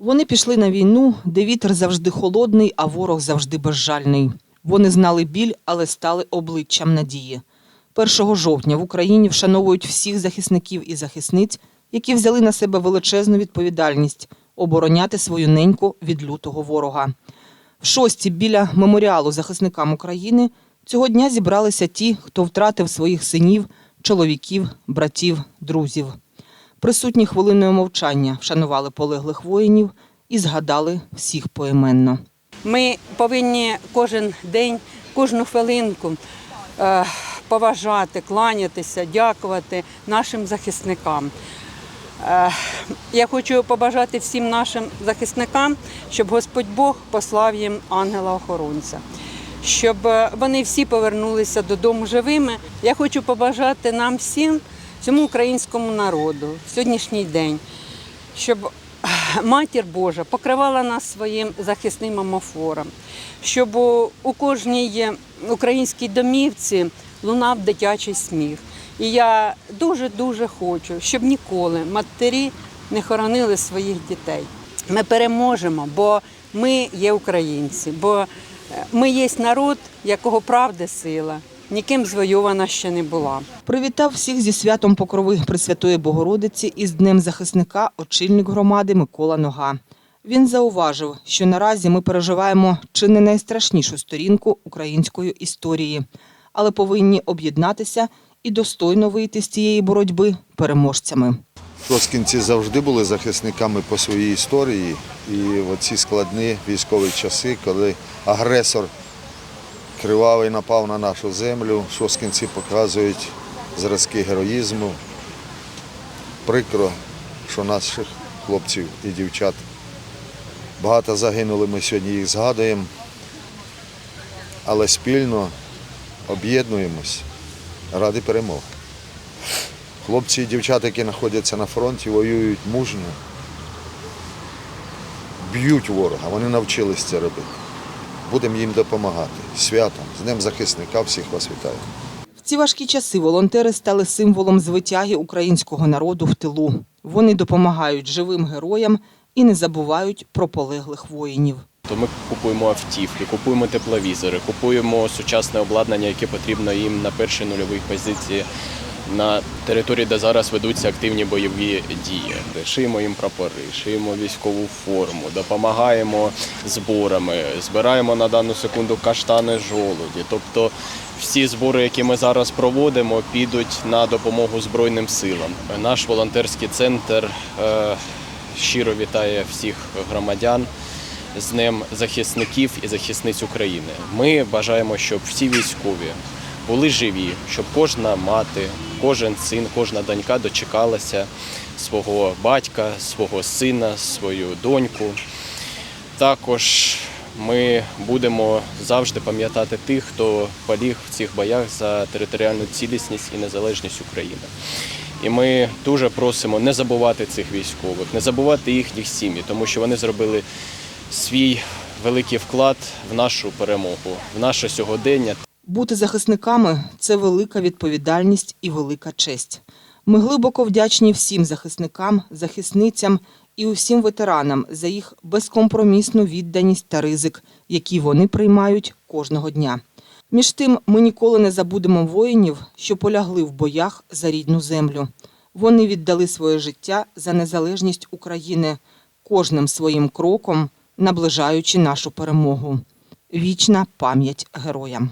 Вони пішли на війну, де вітер завжди холодний, а ворог завжди безжальний. Вони знали біль, але стали обличчям надії. 1 жовтня в Україні вшановують всіх захисників і захисниць, які взяли на себе величезну відповідальність обороняти свою неньку від лютого ворога. В шості біля меморіалу захисникам України цього дня зібралися ті, хто втратив своїх синів, чоловіків, братів, друзів. Присутні хвилиною мовчання вшанували полеглих воїнів і згадали всіх поіменно. Ми повинні кожен день, кожну хвилинку е, поважати, кланятися, дякувати нашим захисникам. Е, Я хочу побажати всім нашим захисникам, щоб Господь Бог послав їм ангела-охоронця, щоб е, вони всі повернулися додому живими. Я хочу побажати нам всім, всьому українському народу в сьогоднішній день, щоб Матір Божа покривала нас своїм захисним амофором, щоб у, кожній українській домівці лунав дитячий сміх. І я дуже-дуже хочу, щоб ніколи матері не хоронили своїх дітей. Ми переможемо, бо ми є українці, бо ми є народ, якого правди сила, ніким звойована ще не була. Привітав всіх зі святом Покрови Пресвятої Богородиці і з Днем захисника очільник громади Микола Нога. Він зауважив, що наразі ми переживаємо чи не найстрашнішу сторінку української історії, але повинні об'єднатися і достойно вийти з цієї боротьби переможцями. Троскінці завжди були захисниками по своїй історії. І в ці складні військові часи, коли агресор кривавий напав на нашу землю, шоскінці показують зразки героїзму. Прикро, що наших хлопців і дівчат багато загинули, ми сьогодні їх згадуємо, але спільно об'єднуємось ради перемоги. Хлопці і дівчата, які знаходяться на фронті, воюють мужньо, б'ють ворога, вони навчились це робити. Будемо їм допомагати. Святом, з Днем захисника, всіх вас вітаю. В ці важкі часи волонтери стали символом звитяги українського народу в тилу. Вони допомагають живим героям і не забувають про полеглих воїнів. То ми купуємо автівки, купуємо тепловізори, купуємо сучасне обладнання, яке потрібно їм на першій нульовій позиції на території, де зараз ведуться активні бойові дії. Шиємо їм прапори, шиємо військову форму, допомагаємо зборами, збираємо на дану секунду каштани жолуді. Тобто всі збори, які ми зараз проводимо, підуть на допомогу Збройним силам. Наш волонтерський центр е, щиро вітає всіх громадян з Днем захисників і захисниць України. Ми бажаємо, щоб всі військові були живі, щоб кожна мати, кожен син, кожна донька дочекалася свого батька, свого сина, свою доньку. Також ми будемо завжди пам'ятати тих, хто поліг в цих боях за територіальну цілісність і незалежність України. І ми дуже просимо не забувати цих військових, не забувати їхніх сім'ї, тому що вони зробили свій великий вклад в нашу перемогу, в наше сьогодення. Бути захисниками це велика відповідальність і велика честь. Ми глибоко вдячні всім захисникам, захисницям і усім ветеранам за їх безкомпромісну відданість та ризик, які вони приймають кожного дня. Між тим, ми ніколи не забудемо воїнів, що полягли в боях за рідну землю. Вони віддали своє життя за незалежність України, кожним своїм кроком наближаючи нашу перемогу. Вічна пам'ять героям.